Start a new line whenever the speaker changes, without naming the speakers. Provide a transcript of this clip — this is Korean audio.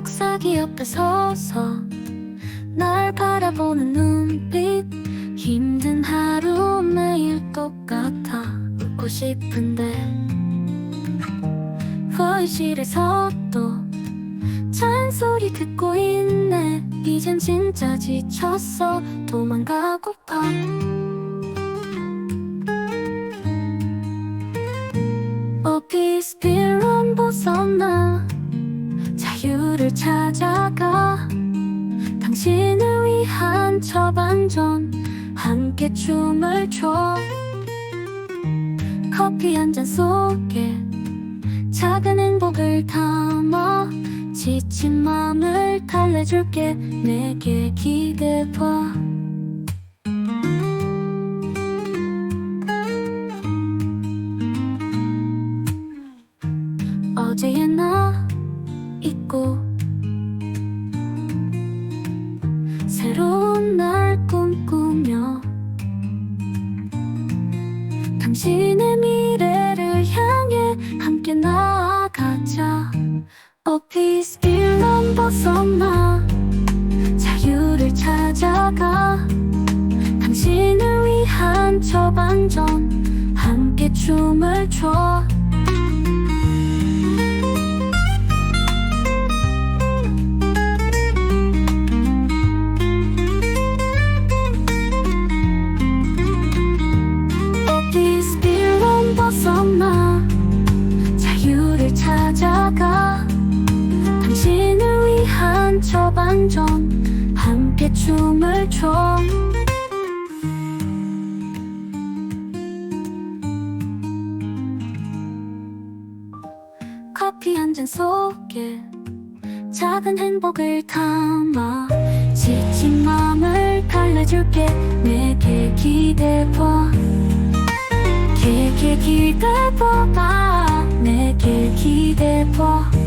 속삭이 옆에 서서 날 바라보는 눈빛. 힘든 하루 매일 똑같아 웃고 싶은데. 거실에서 또 잔소리 듣고 있네. 이젠 진짜 지쳤어. 도망가고파 빌런 벗어나 를 찾아가. 당신을 위한 처반전 함께 춤을 춰. 커피 한 잔 속에 작은 행복을 담아 지친 마음을 달래줄게 내게 기대봐. 어제의 나 잊고 미래를 향해 함께 나아가자. 오피스 빌런 벗어나 자유를 찾아가. 당신을 위한 처반전. 함께 춤을 춰 벗어나? 자유를 찾아가. 당신을 위한 처반전. 함께 춤을 춰. 커피 한 잔 속에 작은 행복을 담아 지친 마음을 달래줄게. 내게 기대봐 내게 기대봐 내게 기대봐